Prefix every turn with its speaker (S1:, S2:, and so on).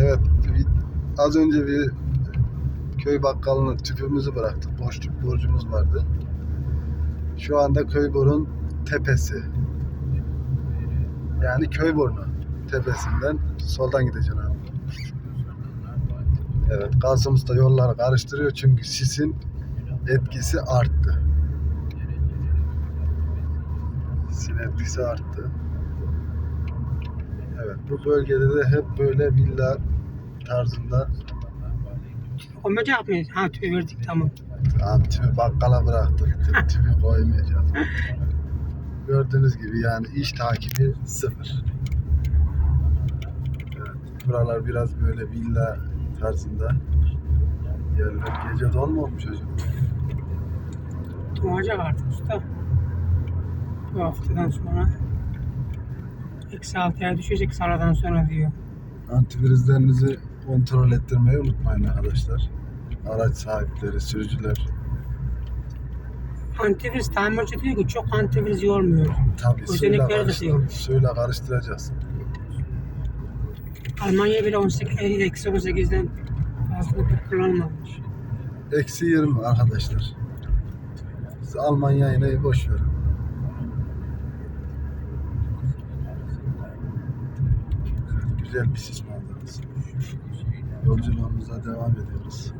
S1: Evet, az önce bir köy bakkalına tüpümüzü bıraktık. Boşluk borcumuz vardı. Şu anda Köybor'un tepesi. Yani Köybornu tepesinden soldan gideceksin abi. Evet, Kasım Usta yolları karıştırıyor çünkü sisin etkisi arttı. Sisin etkisi arttı. Evet, bu bölgede de hep böyle villa tarzında
S2: Koymayacak mıyız? Ha tüy verdik tamam.
S1: Abi tüpü bakkala bıraktık. Tüp, tüpü koymayacağız. Gördüğünüz gibi yani iş takibi sıfır. Evet, buralar biraz böyle villa tarzında yerler. Gece don mu olmuş hocam?
S2: Doğacak artık usta. Bu haftadan sonra. Eksi altıya düşecek saradan sonra diyor.
S1: Antivirüslerinizi kontrol ettirmeyi unutmayın arkadaşlar. Araç sahipleri, sürücüler.
S2: Antivirüs tamirci diyor ki çok antivirüs yormuyor.
S1: Tabii suyla,
S2: Özellikleri de
S1: karıştır,
S2: diyor.
S1: suyla karıştıracaksın.
S2: Almanya bile 18, Eylül eksi 18'den fazla bir kullanmamış.
S1: Eksi 20 arkadaşlar. Siz Almanya yine boş verin. Evet, güzel bir sis manzarası. Yolculuğumuza devam ediyoruz.